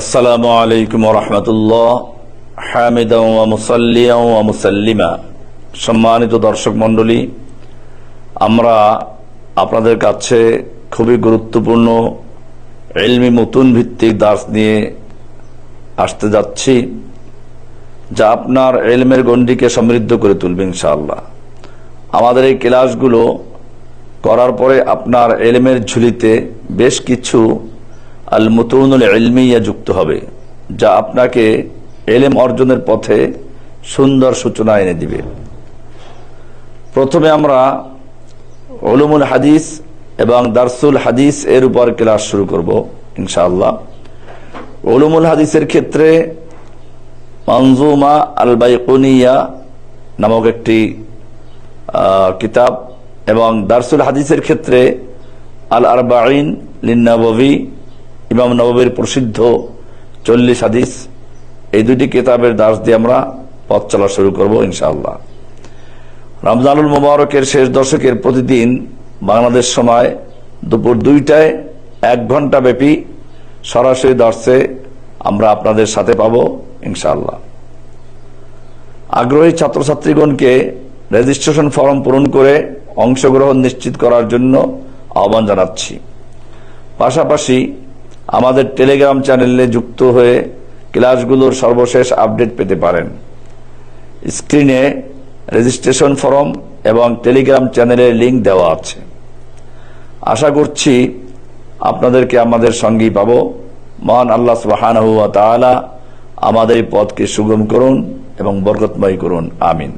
আসসালামু আলাইকুম রহমতুল্লাহ। হামিদা মুসাল্লিয়া মুসাল্লিমা। সম্মানিত দর্শক মণ্ডলী, আমরা আপনাদের কাছে খুবই গুরুত্বপূর্ণ এলমি মতুন ভিত্তিক দাস নিয়ে আসতে যাচ্ছি, যা আপনার এলমের গণ্ডিকে সমৃদ্ধ করে তুলবে ইনশাআল্লাহ। আমাদের এই ক্লাসগুলো করার পরে আপনার এলমের ঝুলিতে বেশ কিছু আল মুতুনুল এলমিয়া যুক্ত হবে, যা আপনাকে এলেম অর্জনের পথে সুন্দর সূচনা এনে দিবে। প্রথমে আমরা ওলুমুল হাদিস এবং দারসুল হাদিস এর উপর ক্লাস শুরু করব, ইনশাআল্লাহ। ওলুমুল হাদিসের ক্ষেত্রে মনজুমা আল বাইকুনিয়া নামক একটি কিতাব এবং দারসুল হাদিসের ক্ষেত্রে আল আরবাইন লিন্নাবী ইমাম নববীর প্রসিদ্ধ চল্লিশ হাদিস, এই দুটি কিতাবের দাস দিয়ে আমরা পথ চলা শুরু করব ইনশাআল্লাহ। রমজানুল মোবারকের শেষ দশকের প্রতিদিন বাংলাদেশ সময় দুপুর দুইটায় এক ঘণ্টা ব্যাপী সরাসরি দর্শে আমরা আপনাদের সাথে পাব ইনশাআল্লাহ। আগ্রহী ছাত্রছাত্রীগণকে রেজিস্ট্রেশন ফর্ম পূরণ করে অংশগ্রহণ নিশ্চিত করার জন্য আহ্বান জানাচ্ছি। পাশাপাশি আমাদের টেলিগ্রাম চ্যানেলে যুক্ত হয়ে ক্লাসগুলোর সর্বশেষ আপডেট পেতে পারেন। স্ক্রিনে রেজিস্ট্রেশন ফর্ম এবং টেলিগ্রাম চ্যানেলের লিংক দেওয়া আছে। আশা করছি আপনাদেরকে আমাদের সঙ্গেই পাব। মহান আল্লাহ তাআলা আমাদের এই পথকে সুগম করুন এবং বরকতময় করুন। আমিন।